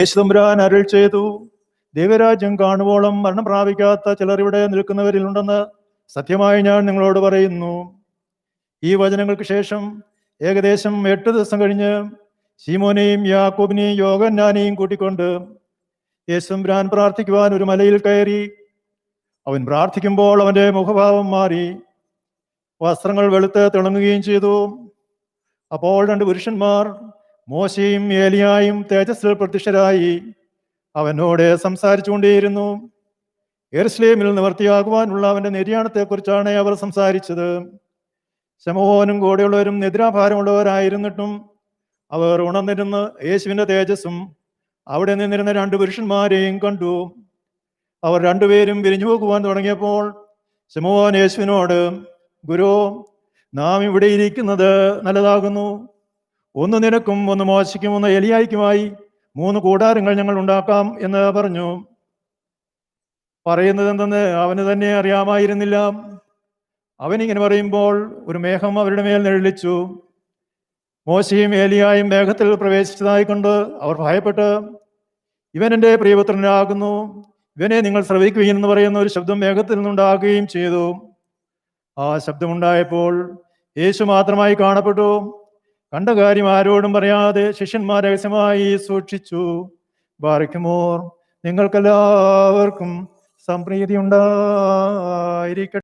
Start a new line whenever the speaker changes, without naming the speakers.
യേശുതമ്പുരാൻ അരുൾ ചെയ്തു. ദൈവരാജ്യം കാണുവോളം മരണം പ്രാപിക്കാത്ത ചിലർ ഇവിടെ നിൽക്കുന്നവരിലുണ്ടെന്ന് സത്യമായി ഞാൻ നിങ്ങളോട് പറയുന്നു. ഈ വചനങ്ങൾക്ക് ശേഷം ഏകദേശം എട്ട് ദിവസം കഴിഞ്ഞ് ശീമോനെയും യാക്കോബിനെയും യോഗന്നാനെയും കൂട്ടിക്കൊണ്ട് യേശുമ്പുരാൻ പ്രാർത്ഥിക്കുവാൻ ഒരു മലയിൽ കയറി. അവൻ പ്രാർത്ഥിക്കുമ്പോൾ അവന്റെ മുഖഭാവം മാറി. വസ്ത്രങ്ങൾ വെളുത്ത് തിളങ്ങുകയും ചെയ്തു. അപ്പോൾ രണ്ട് പുരുഷന്മാർ മോശയും ഏലിയായും തേജസ്സിൽ പ്രത്യക്ഷരായി. അവനോട് സംസാരിച്ചുകൊണ്ടേയിരുന്നു. എറുസ്ലേമിൽ നിവർത്തിയാകുവാനുള്ള അവന്റെ നിര്യാണത്തെക്കുറിച്ചാണ് അവർ സംസാരിച്ചത്. ശമോഹനും കൂടെയുള്ളവരും നിദ്രാഭാരമുള്ളവരായിരുന്നിട്ടും അവർ ഉണർന്നിരുന്ന യേശുവിന്റെ തേജസ്സും അവിടെ നിന്നിരുന്ന രണ്ട് പുരുഷന്മാരെയും കണ്ടു. അവർ രണ്ടുപേരും വിരിഞ്ഞു പോകുവാൻ തുടങ്ങിയപ്പോൾ ശമോഹൻ യേശുവിനോട് ഗുരു നാം ഇവിടെ ഇരിക്കുന്നത് നല്ലതാകുന്നു. ഒന്ന് നിനക്കും ഒന്ന് മോശയ്ക്കും ഒന്ന് എലിയായിക്കുമായി മൂന്ന് കൂടാരങ്ങൾ ഞങ്ങൾ ഉണ്ടാക്കാം എന്ന് പറഞ്ഞു. പറയുന്നത് എന്തെന്ന് അവന് തന്നെ അറിയാമായിരുന്നില്ല. അവനിങ്ങനെ പറയുമ്പോൾ ഒരു മേഘം അവരുടെ മേൽ നിഴലിച്ചു. മോശയും ഏലിയായും മേഘത്തിൽ പ്രവേശിച്ചതായി കൊണ്ട് അവർ ഭയപ്പെട്ട് ഇവൻ എന്റെ പ്രിയപുത്രനാകുന്നു. ഇവനെ നിങ്ങൾ ശ്രവിക്കുകയും എന്ന് പറയുന്ന ഒരു ശബ്ദം മേഘത്തിൽ നിന്നുണ്ടാകുകയും ചെയ്തു. ആ ശബ്ദമുണ്ടായപ്പോൾ യേശു മാത്രമായി കാണപ്പെട്ടു. കണ്ട കാര്യം ആരോടും പറയാതെ ശിഷ്യന്മാർ രഹസ്യമായി സൂക്ഷിച്ചു. ബാറിക്കുമോർ നിങ്ങൾക്കെല്ലാവർക്കും സംപ്രീതി ഉണ്ടായിരിക്കട്ടെ